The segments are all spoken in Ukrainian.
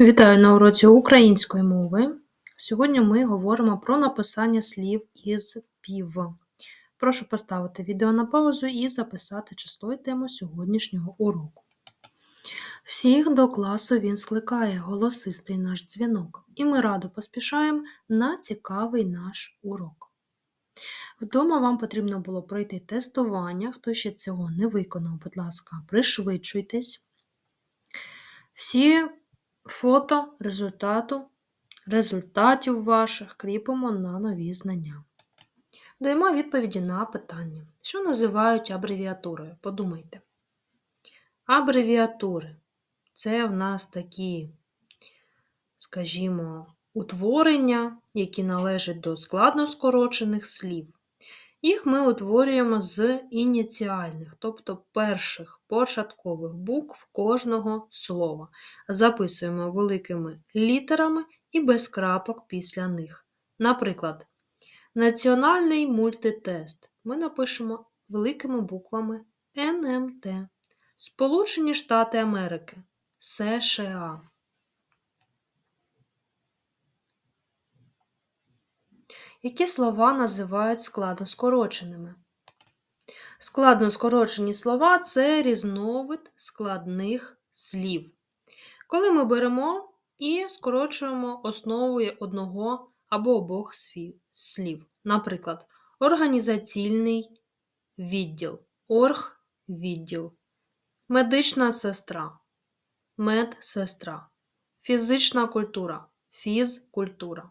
Вітаю на уроці української мови. Сьогодні ми говоримо про написання слів із пів. Прошу поставити відео на паузу і записати число і тему сьогоднішнього уроку. Всіх до класу він скликає голосистий наш дзвінок, і ми радо поспішаємо на цікавий наш урок. Вдома вам потрібно було пройти тестування. Хто ще цього не виконав, будь ласка, пришвидшуйтесь. Всі фото результату, результатів ваших кріпимо на нові знання. Даємо відповіді на питання, що називають абревіатурою. Подумайте. Абревіатури це в нас такі, скажімо, утворення, які належать до складно скорочених слів. Їх ми утворюємо з ініціальних, тобто перших початкових букв кожного слова. Записуємо великими літерами і без крапок після них. Наприклад, національний мультитест ми напишемо великими буквами НМТ. Сполучені Штати Америки США. Які слова називають складноскороченими? Складноскорочені слова це різновид складних слів. Коли ми беремо і скорочуємо основою одного або обох слів. Наприклад, організаційний відділ, оргвідділ, медична сестра, медсестра, фізична культура, фізкультура.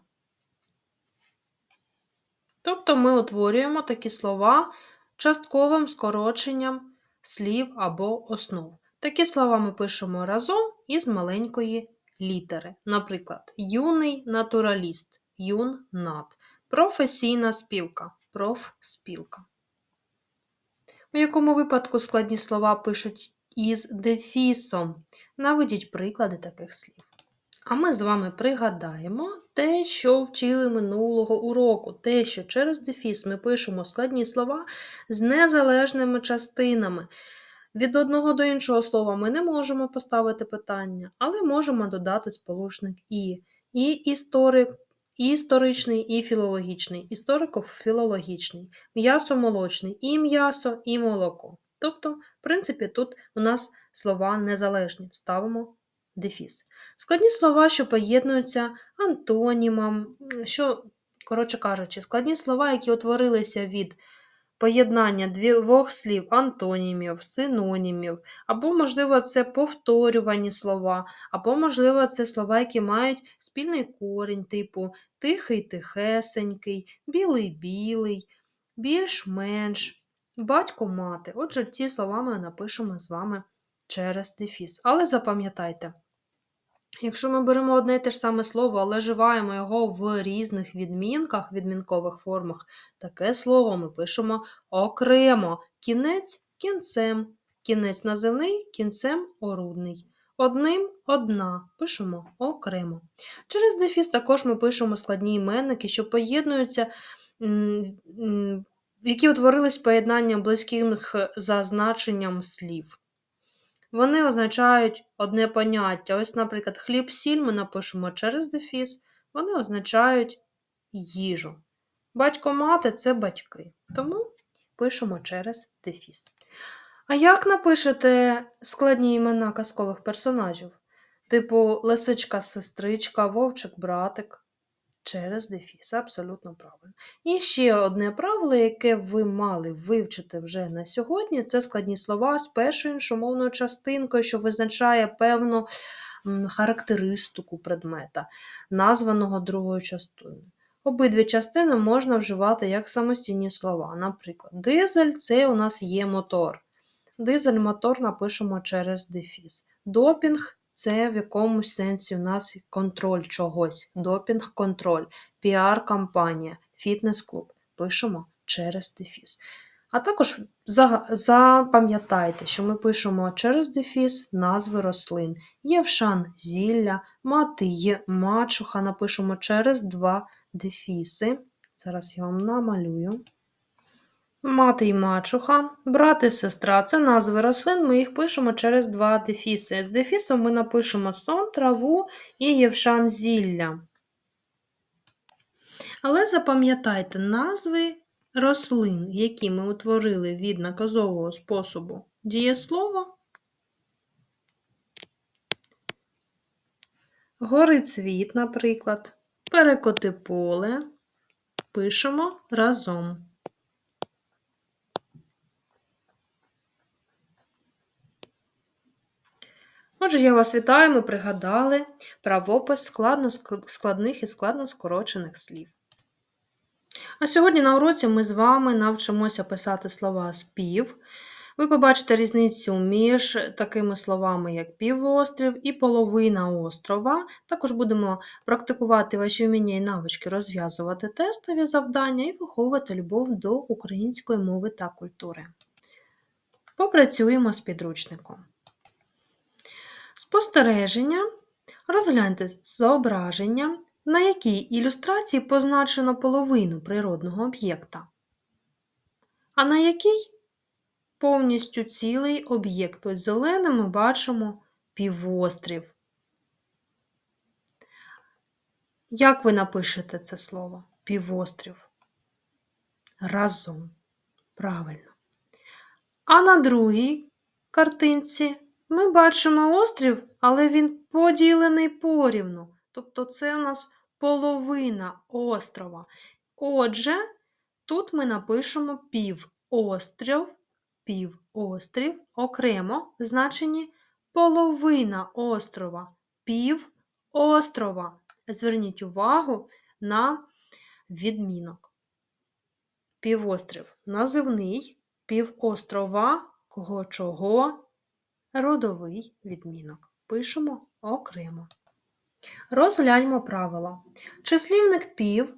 Тобто ми утворюємо такі слова частковим скороченням слів або основ. Такі слова ми пишемо разом із маленької літери. Наприклад, юний натураліст, юн-нат, професійна спілка, профспілка. У якому випадку складні слова пишуть із дефісом. Наведіть приклади таких слів. А ми з вами пригадаємо те, що вчили минулого уроку, те, що через дефіс ми пишемо складні слова з незалежними частинами. Від одного до іншого слова ми не можемо поставити питання, але можемо додати сполучник і. І історик, і історичний, і філологічний, історико-філологічний, м'ясо-молочний, і м'ясо, і молоко. Тобто, в принципі, тут у нас слова незалежні. Ставимо дефіс. Складні слова, що поєднуються антонімам, що, коротше кажучи, складні слова, які утворилися від поєднання двох слів, антонімів, синонімів, або, можливо, це повторювані слова, або, можливо, це слова, які мають спільний корінь, типу тихий, тихесенький, білий-білий, більш-менш, батько-мати. Отже, ці слова ми напишемо з вами через дефіс. Але запам'ятайте. Якщо ми беремо одне і те ж саме слово, але живаємо його в різних відмінках, відмінкових формах, таке слово ми пишемо окремо. Кінець кінцем, кінець називний, кінцем орудний. Одним одна пишемо окремо. Через дефіс також ми пишемо складні іменники, що поєднуються, які утворились поєднанням близьких за значенням слів. Вони означають одне поняття. Ось, наприклад, хліб-сіль ми напишемо через дефіс, вони означають їжу. Батько-мати це батьки. Тому пишемо через дефіс. А як напишете складні імена казкових персонажів? Типу лисичка-сестричка, вовчик-братик? Через дефіс. Абсолютно правильно. І ще одне правило, яке ви мали вивчити вже на сьогодні, це складні слова з першою іншомовною частинкою, що визначає певну характеристику предмета, названого другою частиною. Обидві частини можна вживати як самостійні слова. Наприклад, дизель це у нас є мотор. Дизель-мотор напишемо через дефіс. Допінг це в якомусь сенсі у нас контроль чогось, допінг-контроль, піар-кампанія, фітнес-клуб. Пишемо через дефіс. А також запам'ятайте, що ми пишемо через дефіс назви рослин. Євшан зілля, мати є мачуха, напишемо через два дефіси. Зараз я вам намалюю. Мати і мачуха, брат і сестра це назви рослин, ми їх пишемо через два дефіси. З дефісом ми напишемо сон, траву і євшан зілля. Але запам'ятайте назви рослин, які ми утворили від наказового способу дієслова. Горицвіт, наприклад, перекоти поле пишемо разом. Отже, я вас вітаю, ми пригадали правопис складно, складних і складно скорочених слів. А сьогодні на уроці ми з вами навчимося писати слова спів. Ви побачите різницю між такими словами, як півострів і половина острова. Також будемо практикувати ваші вміння і навички, розв'язувати тестові завдання і виховувати любов до української мови та культури. Попрацюємо з підручником. Спостереження. Розгляньте зображення, на якій ілюстрації позначено половину природного об'єкта, а на якій повністю цілий об'єкт. Ось зеленим ми бачимо півострів. Як ви напишете це слово? Півострів? Разом. Правильно. А на другій картинці ми бачимо острів, але він поділений порівну. Тобто це у нас половина острова. Отже, тут ми напишемо півострів, півострів окремо значені половина острова, пів острова. Зверніть увагу на відмінок. Півострів називний, півострова кого чого родовий відмінок. Пишемо окремо. Розгляньмо правила. Числівник пів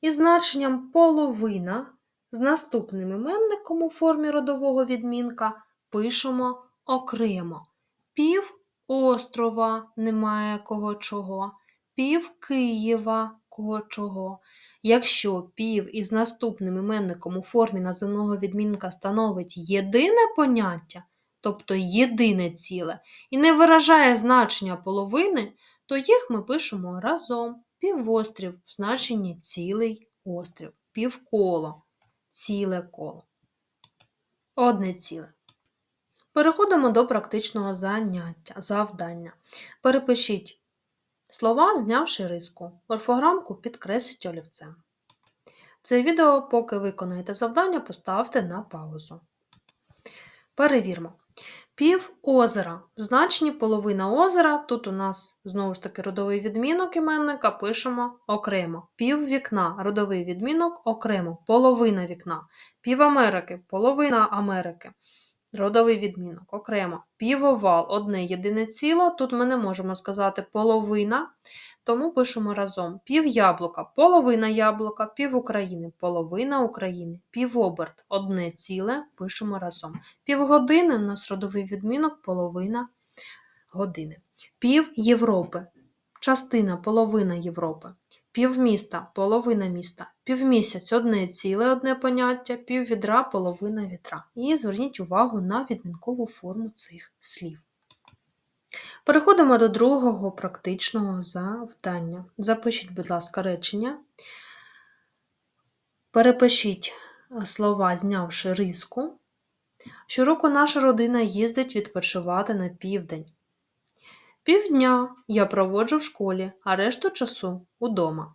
із значенням половина з наступним іменником у формі родового відмінка пишемо окремо. Пів острова немає кого чого, пів Києва кого чого. Якщо пів із наступним іменником у формі називного відмінка становить єдине поняття, тобто єдине ціле, і не виражає значення половини, то їх ми пишемо разом. Півострів в значенні цілий острів, півколо, ціле коло. Одне ціле. Переходимо до практичного заняття, завдання. Перепишіть слова, знявши риску. Орфограмку підкресліть олівцем. Це відео, поки виконаєте завдання, поставте на паузу. Перевірмо. Пів озера. В значенні половина озера. Тут у нас знову ж таки родовий відмінок іменника пишемо окремо. Пів вікна, родовий відмінок окремо, половина вікна. Пів Америки, половина Америки. Родовий відмінок окремо. Півовал одне єдине ціло. Тут ми не можемо сказати половина, тому пишемо разом: пів яблука, половина яблука, пів України, половина України, півоберт одне ціле, пишемо разом. Півгодини у нас родовий відмінок, половина години. Пів Європи, частина, половина Європи. Півміста, половина міста, півмісяць одне ціле одне поняття, піввідра, половина вітра. І зверніть увагу на відмінкову форму цих слів. Переходимо до другого практичного завдання. Запишіть, будь ласка, речення. Перепишіть слова, знявши риску. Щороку наша родина їздить відпочивати на південь. Півдня я проводжу в школі, а решту часу удома.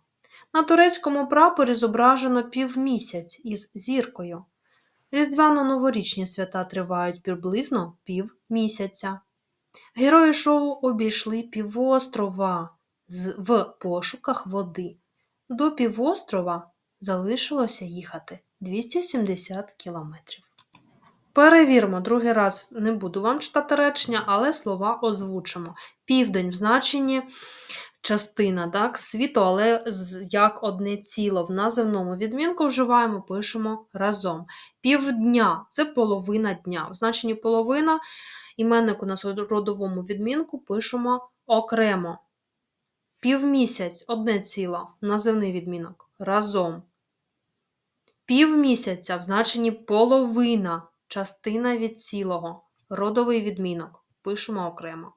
На турецькому прапорі зображено півмісяць із зіркою. Різдвяно-новорічні свята тривають приблизно півмісяця. Герої шоу обійшли півострова в пошуках води. До півострова залишилося їхати 270 кілометрів. Перевіримо, другий раз не буду вам читати речення, але слова озвучимо. Південь в значенні частина, так, світу, але як одне ціло. В називному відмінку вживаємо, пишемо разом. Півдня це половина дня. В значенні половина іменник у нас родовому відмінку пишемо окремо. Півмісяць одне ціло, називний відмінок разом. Півмісяця в значенні половина, частина від цілого, родовий відмінок. Пишемо окремо.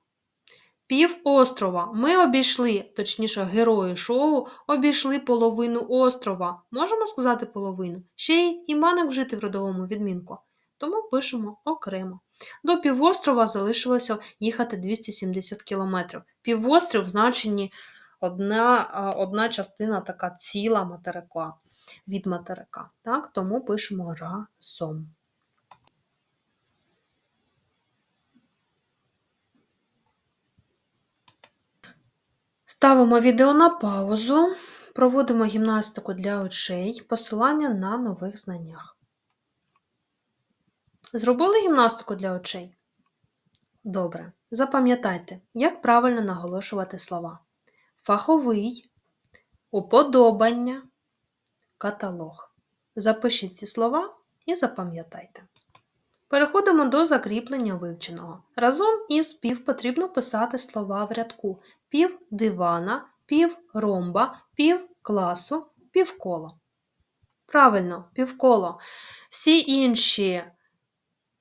Півострова. Ми обійшли, точніше, герої шоу обійшли половину острова. Можемо сказати половину? Ще й іменник вжити в родовому відмінку. Тому пишемо окремо. До півострова залишилося їхати 270 кілометрів. Півострів в значенні одна, одна частина така ціла материка від материка. Так? Тому пишемо разом. Ставимо відео на паузу, проводимо гімнастику для очей, посилання на нових знаннях. Зробили гімнастику для очей? Добре. Запам'ятайте, як правильно наголошувати слова. Фаховий, уподобання, каталог. Запишіть ці слова і запам'ятайте. Переходимо до закріплення вивченого. Разом із пів потрібно писати слова в рядку: пів дивана, пів ромба, пів класу, півколо. Правильно, півколо. Всі інші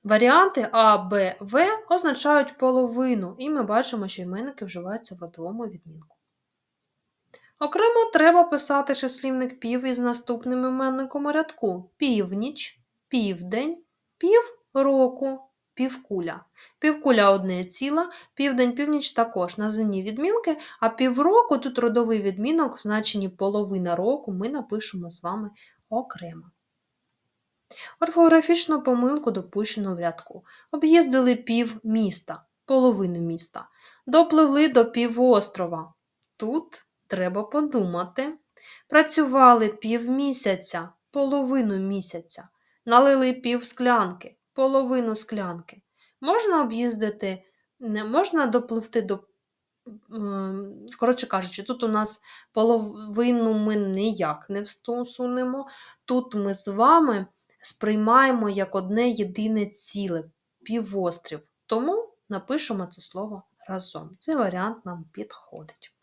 варіанти А, Б, В означають половину, і ми бачимо, що іменники вживаються в родовому відмінку. Окремо треба писати числівник пів із наступним іменником у рядку: північ, південь, півроку, півкуля. Півкуля одне ціла, південь, північ також називні відмінки, а півроку тут родовий відмінок в значенні половина року ми напишемо з вами окремо. Орфографічну помилку допущено в рядку. Об'їздили пів міста, половину міста. Допливли до півострова. Тут треба подумати. Працювали півмісяця, половину місяця. Налили пів склянки, половину склянки. Можна об'їздити, можна допливти до. ем, Коротше кажучи, тут у нас половину ми ніяк не всунемо. Тут ми з вами сприймаємо як одне єдине ціле півострів. Тому напишемо це слово разом. Цей варіант нам підходить.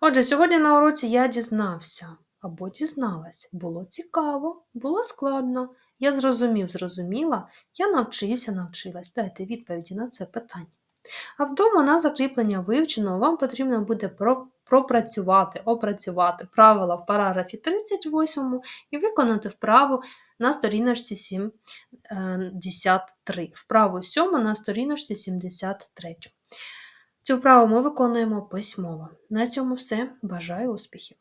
Отже, сьогодні на уроці я дізнався або дізналась. Було цікаво, було складно. Я зрозумів, зрозуміла, я навчився, навчилась. Дайте відповіді на це питання. А вдома на закріплення вивченого вам потрібно буде пропрацювати, опрацювати правила в параграфі 38 і виконати вправу на сторіночці 73. Вправу 7 на сторіночці 73. Цю вправу ми виконуємо письмово. На цьому все. Бажаю успіхів!